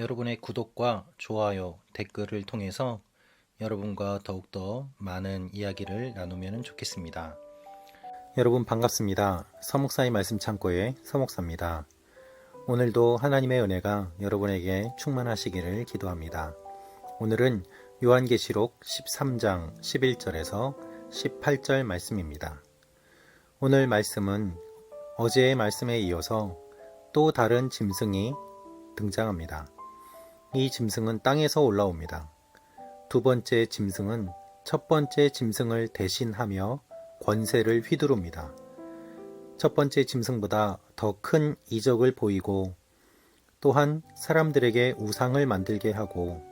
여러분의 구독과 좋아요, 댓글을 통해서 여러분과 더욱더 많은 이야기를 나누면 좋겠습니다. 여러분 반갑습니다. 서목사의 말씀 창고의 서목사입니다. 오늘도 하나님의 은혜가 여러분에게 충만하시기를 기도합니다. 오늘은 요한계시록 13장 11절에서 18절 말씀입니다. 오늘 말씀은 어제의 말씀에 이어서 또 다른 짐승이 등장합니다. 이 짐승은 땅에서 올라옵니다. 두 번째 짐승은 첫 번째 짐승을 대신하며 권세를 휘두릅니다. 첫 번째 짐승보다 더 큰 이적을 보이고 또한 사람들에게 우상을 만들게 하고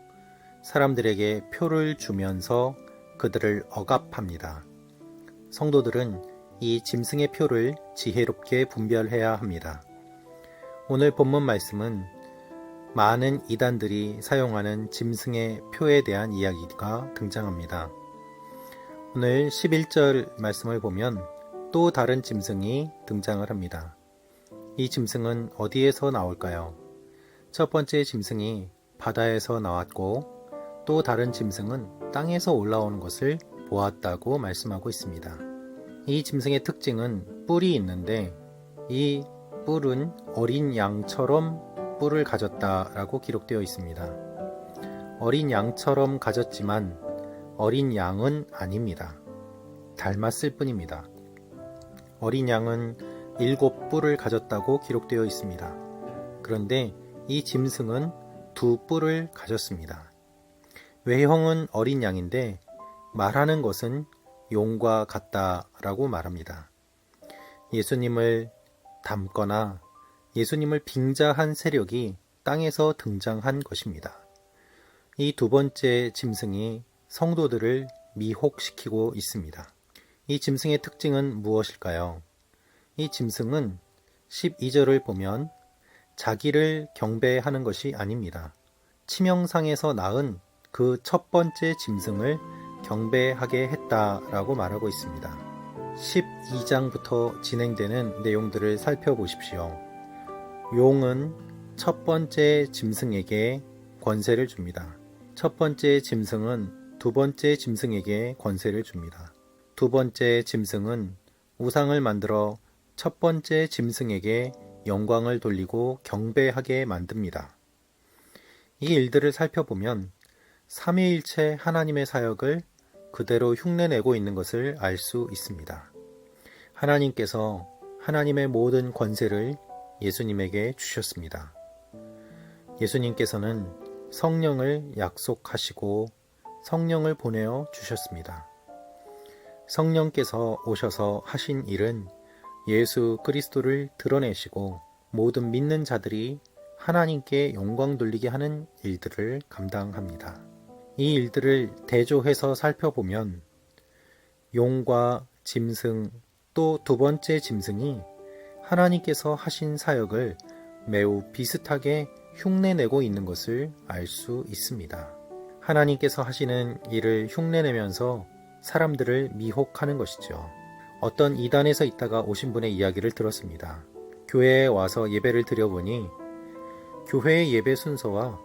사람들에게 표를 주면서 그들을 억압합니다. 성도들은 이 짐승의 표를 지혜롭게 분별해야 합니다. 오늘 본문 말씀은 많은 이단들이 사용하는 짐승의 표에 대한 이야기가 등장합니다. 오늘 11절 말씀을 보면 또 다른 짐승이 등장을 합니다. 이 짐승은 어디에서 나올까요? 첫 번째 짐승이 바다에서 나왔고 또 다른 짐승은 땅에서 올라오는 것을 보았다고 말씀하고 있습니다. 이 짐승의 특징은 뿔이 있는데 이 뿔은 어린 양처럼 뿔을 가졌다라고 기록되어 있습니다. 어린 양처럼 가졌지만 어린 양은 아닙니다. 닮았을 뿐입니다. 어린 양은 일곱 뿔을 가졌다고 기록되어 있습니다. 그런데 이 짐승은 두 뿔을 가졌습니다. 외형은 어린 양인데 말하는 것은 용과 같다라고 말합니다. 예수님을 닮거나 예수님을 빙자한 세력이 땅에서 등장한 것입니다. 이 두 번째 짐승이 성도들을 미혹시키고 있습니다. 이 짐승의 특징은 무엇일까요? 이 짐승은 12절을 보면 자기를 경배하는 것이 아닙니다. 치명상에서 낳은 그 첫 번째 짐승을 경배하게 했다라고 말하고 있습니다. 12장부터 진행되는 내용들을 살펴보십시오. 용은 첫 번째 짐승에게 권세를 줍니다. 첫 번째 짐승은 두 번째 짐승에게 권세를 줍니다. 두 번째 짐승은 우상을 만들어 첫 번째 짐승에게 영광을 돌리고 경배하게 만듭니다. 이 일들을 살펴보면 삼위일체 하나님의 사역을 그대로 흉내내고 있는 것을 알 수 있습니다. 하나님께서 하나님의 모든 권세를 예수님에게 주셨습니다. 예수님께서는 성령을 약속하시고 성령을 보내어 주셨습니다. 성령께서 오셔서 하신 일은 예수 그리스도를 드러내시고 모든 믿는 자들이 하나님께 영광 돌리게 하는 일들을 감당합니다. 이 일들을 대조해서 살펴보면 용과 짐승 또 두 번째 짐승이 하나님께서 하신 사역을 매우 비슷하게 흉내내고 있는 것을 알 수 있습니다. 하나님께서 하시는 일을 흉내내면서 사람들을 미혹하는 것이죠. 어떤 이단에서 있다가 오신 분의 이야기를 들었습니다. 교회에 와서 예배를 드려보니 교회의 예배 순서와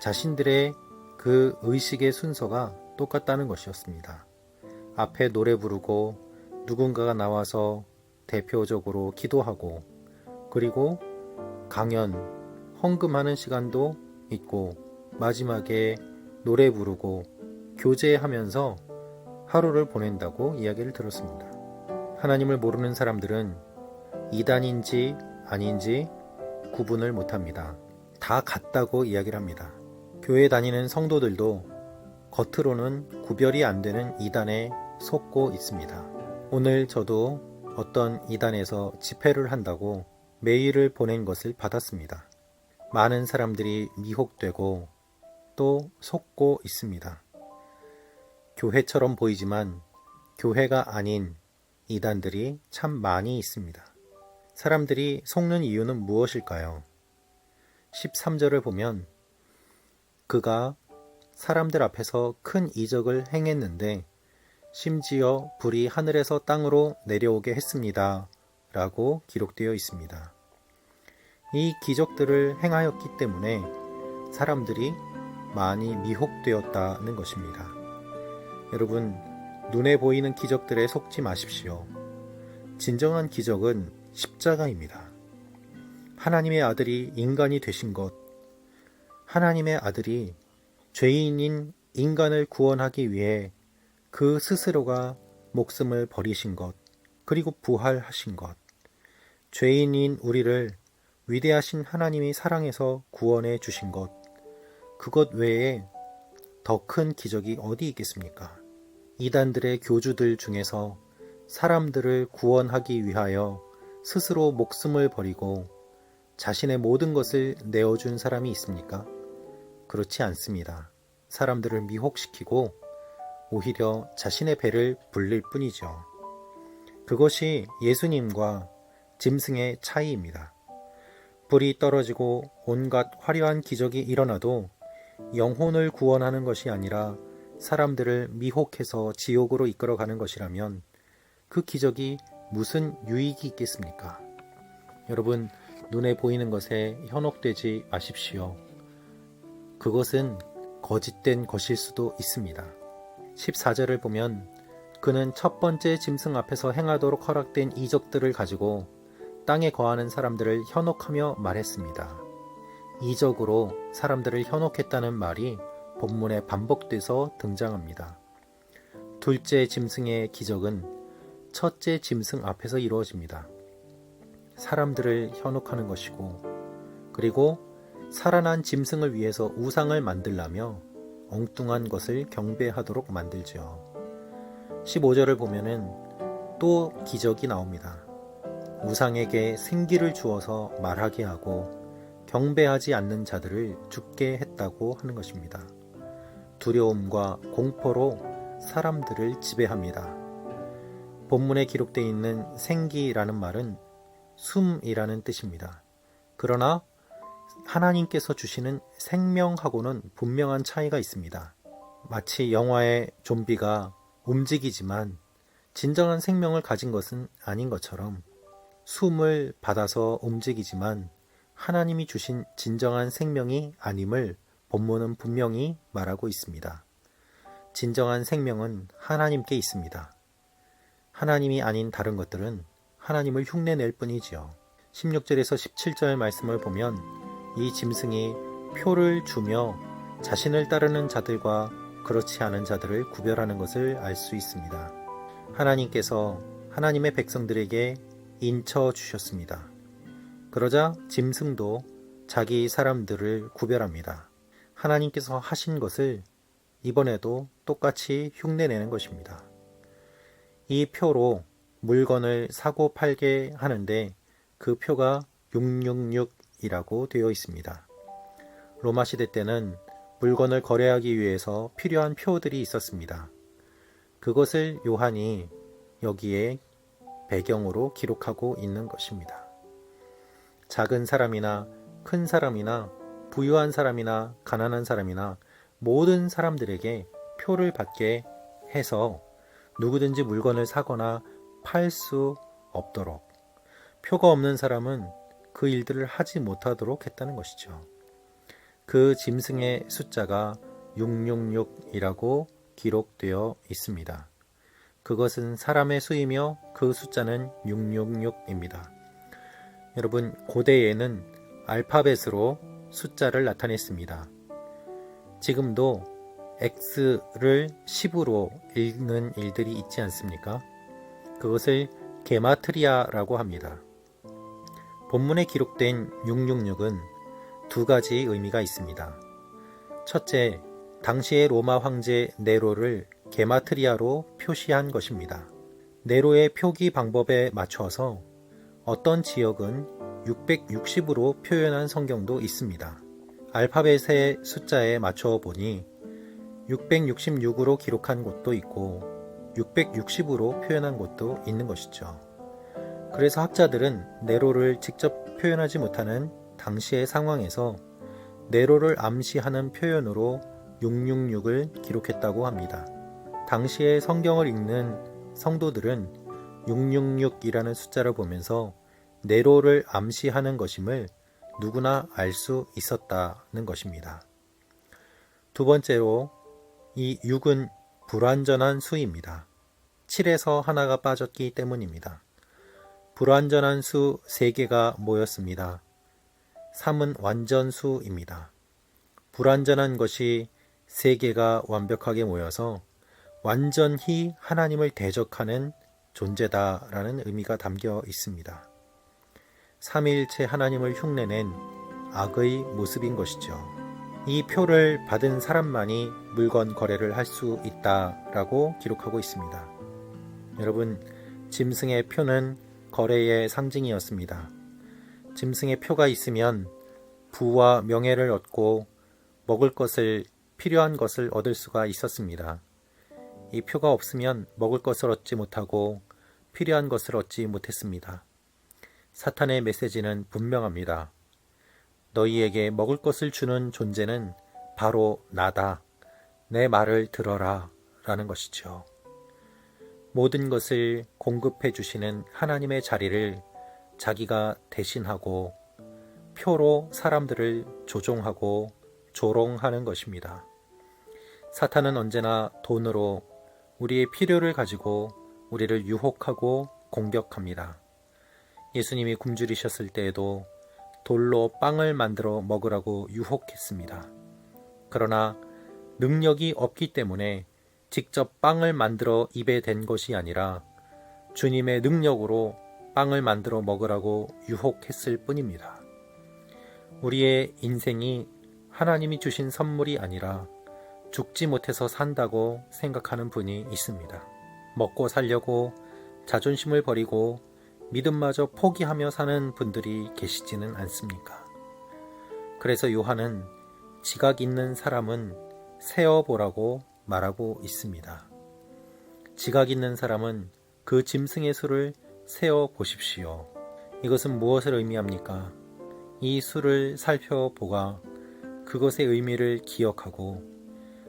자신들의 그 의식의 순서가 똑같다는 것이었습니다. 앞에 노래 부르고 누군가가 나와서 대표적으로 기도하고 그리고 강연, 헌금하는 시간도 있고 마지막에 노래 부르고 교제하면서 하루를 보낸다고 이야기를 들었습니다. 하나님을 모르는 사람들은 이단인지 아닌지 구분을 못합니다. 다 같다고 이야기를 합니다. 교회 다니는 성도들도 겉으로는 구별이 안 되는 이단에 속고 있습니다. 오늘 저도 어떤 이단에서 집회를 한다고 메일을 보낸 것을 받았습니다. 많은 사람들이 미혹되고 또 속고 있습니다. 교회처럼 보이지만 교회가 아닌 이단들이 참 많이 있습니다. 사람들이 속는 이유는 무엇일까요? 13절을 보면 그가 사람들 앞에서 큰 이적을 행했는데 심지어 불이 하늘에서 땅으로 내려오게 했습니다. 라고 기록되어 있습니다. 이 기적들을 행하였기 때문에 사람들이 많이 미혹되었다는 것입니다. 여러분, 눈에 보이는 기적들에 속지 마십시오. 진정한 기적은 십자가입니다. 하나님의 아들이 인간이 되신 것, 하나님의 아들이 죄인인 인간을 구원하기 위해 그 스스로가 목숨을 버리신 것, 그리고 부활하신 것, 죄인인 우리를 위대하신 하나님이 사랑해서 구원해 주신 것, 그것 외에 더 큰 기적이 어디 있겠습니까? 이단들의 교주들 중에서 사람들을 구원하기 위하여 스스로 목숨을 버리고 자신의 모든 것을 내어준 사람이 있습니까? 그렇지 않습니다. 사람들을 미혹시키고 오히려 자신의 배를 불릴 뿐이죠. 그것이 예수님과 짐승의 차이입니다. 불이 떨어지고 온갖 화려한 기적이 일어나도 영혼을 구원하는 것이 아니라 사람들을 미혹해서 지옥으로 이끌어가는 것이라면 그 기적이 무슨 유익이 있겠습니까? 여러분, 눈에 보이는 것에 현혹되지 마십시오. 그것은 거짓된 것일 수도 있습니다. 14절을 보면 그는 첫 번째 짐승 앞에서 행하도록 허락된 이적들을 가지고 땅에 거하는 사람들을 현혹하며 말했습니다. 이적으로 사람들을 현혹했다는 말이 본문에 반복돼서 등장합니다. 둘째 짐승의 기적은 첫째 짐승 앞에서 이루어집니다. 사람들을 현혹하는 것이고, 그리고 살아난 짐승을 위해서 우상을 만들라며 엉뚱한 것을 경배하도록 만들지요. 15절을 보면은 또 기적이 나옵니다. 우상에게 생기를 주어서 말하게 하고 경배하지 않는 자들을 죽게 했다고 하는 것입니다. 두려움과 공포로 사람들을 지배합니다. 본문에 기록되어 있는 생기라는 말은 숨이라는 뜻입니다. 그러나 하나님께서 주시는 생명하고는 분명한 차이가 있습니다. 마치 영화의 좀비가 움직이지만 진정한 생명을 가진 것은 아닌 것처럼 숨을 받아서 움직이지만 하나님이 주신 진정한 생명이 아님을 본문은 분명히 말하고 있습니다. 진정한 생명은 하나님께 있습니다. 하나님이 아닌 다른 것들은 하나님을 흉내낼 뿐이지요. 16절에서 17절 말씀을 보면 이 짐승이 표를 주며 자신을 따르는 자들과 그렇지 않은 자들을 구별하는 것을 알 수 있습니다. 하나님께서 하나님의 백성들에게 인쳐 주셨습니다. 그러자 짐승도 자기 사람들을 구별합니다. 하나님께서 하신 것을 이번에도 똑같이 흉내내는 것입니다. 이 표로 물건을 사고 팔게 하는데 그 표가 666 이라고 되어 있습니다. 로마 시대 때는 물건을 거래하기 위해서 필요한 표들이 있었습니다. 그것을 요한이 여기에 배경으로 기록하고 있는 것입니다. 작은 사람이나 큰 사람이나 부유한 사람이나 가난한 사람이나 모든 사람들에게 표를 받게 해서 누구든지 물건을 사거나 팔 수 없도록 표가 없는 사람은 그 일들을 하지 못하도록 했다는 것이죠. 그 짐승의 숫자가 666이라고 기록되어 있습니다. 그것은 사람의 수이며 그 숫자는 666입니다. 여러분, 고대에는 알파벳으로 숫자를 나타냈습니다. 지금도 X를 10으로 읽는 일들이 있지 않습니까? 그것을 게마트리아라고 합니다. 본문에 기록된 666은 두 가지 의미가 있습니다. 첫째, 당시의 로마 황제 네로를 게마트리아로 표시한 것입니다. 네로의 표기 방법에 맞춰서 어떤 지역은 660으로 표현한 성경도 있습니다. 알파벳의 숫자에 맞춰 보니 666으로 기록한 곳도 있고 660으로 표현한 곳도 있는 것이죠. 그래서 학자들은 네로를 직접 표현하지 못하는 당시의 상황에서 네로를 암시하는 표현으로 666을 기록했다고 합니다. 당시의 성경을 읽는 성도들은 666이라는 숫자를 보면서 네로를 암시하는 것임을 누구나 알 수 있었다는 것입니다. 두 번째로 이 6은 불완전한 수입니다. 7에서 하나가 빠졌기 때문입니다. 불완전한 수 3개가 모였습니다. 3은 완전 수입니다. 불완전한 것이 3개가 완벽하게 모여서 완전히 하나님을 대적하는 존재다라는 의미가 담겨 있습니다. 삼위일체 하나님을 흉내낸 악의 모습인 것이죠. 이 표를 받은 사람만이 물건 거래를 할 수 있다라고 기록하고 있습니다. 여러분, 짐승의 표는 거래의 상징이었습니다. 짐승의 표가 있으면 부와 명예를 얻고 먹을 것을 필요한 것을 얻을 수가 있었습니다. 이 표가 없으면 먹을 것을 얻지 못하고 필요한 것을 얻지 못했습니다. 사탄의 메시지는 분명합니다. 너희에게 먹을 것을 주는 존재는 바로 나다. 내 말을 들어라. 라는 것이죠. 모든 것을 공급해 주시는 하나님의 자리를 자기가 대신하고 표로 사람들을 조종하고 조롱하는 것입니다. 사탄은 언제나 돈으로 우리의 필요를 가지고 우리를 유혹하고 공격합니다. 예수님이 굶주리셨을 때에도 돌로 빵을 만들어 먹으라고 유혹했습니다. 그러나 능력이 없기 때문에 직접 빵을 만들어 입에 댄 것이 아니라 주님의 능력으로 빵을 만들어 먹으라고 유혹했을 뿐입니다. 우리의 인생이 하나님이 주신 선물이 아니라 죽지 못해서 산다고 생각하는 분이 있습니다. 먹고 살려고 자존심을 버리고 믿음마저 포기하며 사는 분들이 계시지는 않습니까? 그래서 요한은 지각 있는 사람은 세어보라고 말하고 있습니다. 지각 있는 사람은 그 짐승의 수를 세어 보십시오. 이것은 무엇을 의미합니까? 이 수를 살펴보가 그것의 의미를 기억하고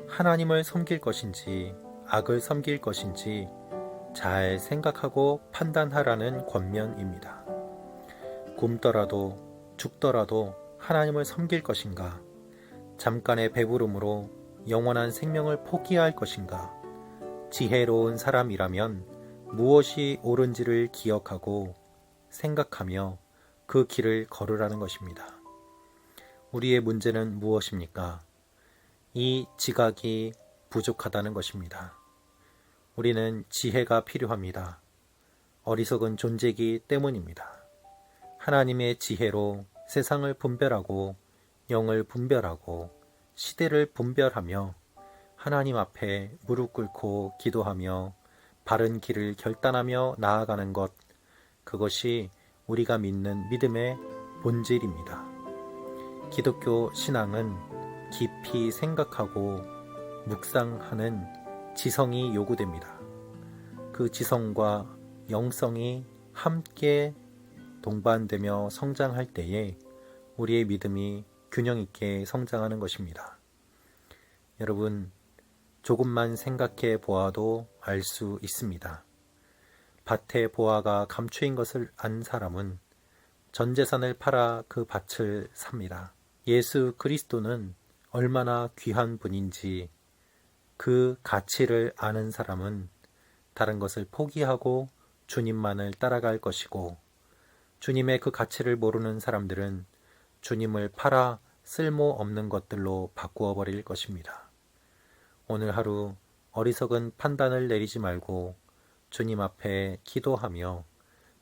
하나님을 섬길 것인지 악을 섬길 것인지 잘 생각하고 판단하라는 권면입니다. 굶더라도 죽더라도 하나님을 섬길 것인가? 잠깐의 배부름으로 영원한 생명을 포기할 것인가? 지혜로운 사람이라면 무엇이 옳은지를 기억하고 생각하며 그 길을 걸으라는 것입니다. 우리의 문제는 무엇입니까? 이 지각이 부족하다는 것입니다. 우리는 지혜가 필요합니다. 어리석은 존재이기 때문입니다. 하나님의 지혜로 세상을 분별하고 영을 분별하고 시대를 분별하며 하나님 앞에 무릎 꿇고 기도하며 바른 길을 결단하며 나아가는 것, 그것이 우리가 믿는 믿음의 본질입니다. 기독교 신앙은 깊이 생각하고 묵상하는 지성이 요구됩니다. 그 지성과 영성이 함께 동반되며 성장할 때에 우리의 믿음이 균형 있게 성장하는 것입니다. 여러분, 조금만 생각해 보아도 알 수 있습니다. 밭에 보아가 감추인 것을 안 사람은 전 재산을 팔아 그 밭을 삽니다. 예수 그리스도는 얼마나 귀한 분인지 그 가치를 아는 사람은 다른 것을 포기하고 주님만을 따라갈 것이고 주님의 그 가치를 모르는 사람들은 주님을 팔아 쓸모없는 것들로 바꾸어 버릴 것입니다. 오늘 하루 어리석은 판단을 내리지 말고 주님 앞에 기도하며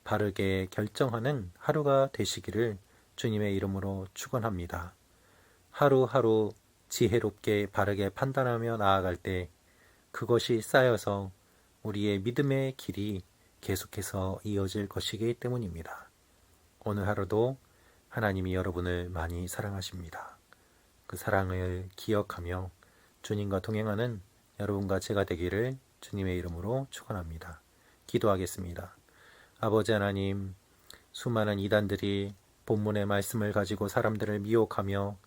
바르게 결정하는 하루가 되시기를 주님의 이름으로 축원합니다. 하루하루 지혜롭게 바르게 판단하며 나아갈 때 그것이 쌓여서 우리의 믿음의 길이 계속해서 이어질 것이기 때문입니다. 오늘 하루도 하나님이 여러분을 많이 사랑하십니다. 그 사랑을 기억하며 주님과 동행하는 여러분과 제가 되기를 주님의 이름으로 축원합니다. 기도하겠습니다. 아버지 하나님, 수많은 이단들이 본문의 말씀을 가지고 사람들을 미혹하며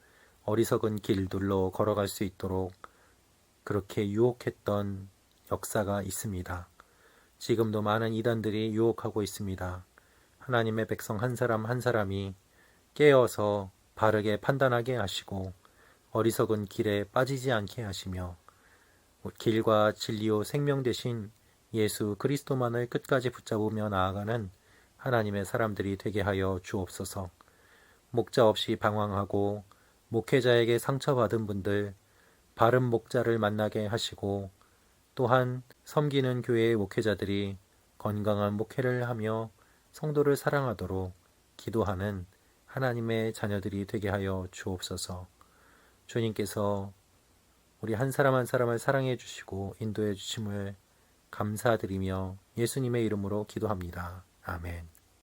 어리석은 길들로 걸어갈 수 있도록 그렇게 유혹했던 역사가 있습니다. 지금도 많은 이단들이 유혹하고 있습니다. 하나님의 백성 한 사람 한 사람이 깨어서 바르게 판단하게 하시고 어리석은 길에 빠지지 않게 하시며 길과 진리요 생명 되신 예수 그리스도만을 끝까지 붙잡으며 나아가는 하나님의 사람들이 되게 하여 주옵소서. 목자 없이 방황하고 목회자에게 상처받은 분들 바른 목자를 만나게 하시고 또한 섬기는 교회의 목회자들이 건강한 목회를 하며 성도를 사랑하도록 기도하는 하나님의 자녀들이 되게 하여 주옵소서. 주님께서 우리 한 사람 한 사람을 사랑해 주시고 인도해 주심을 감사드리며 예수님의 이름으로 기도합니다. 아멘.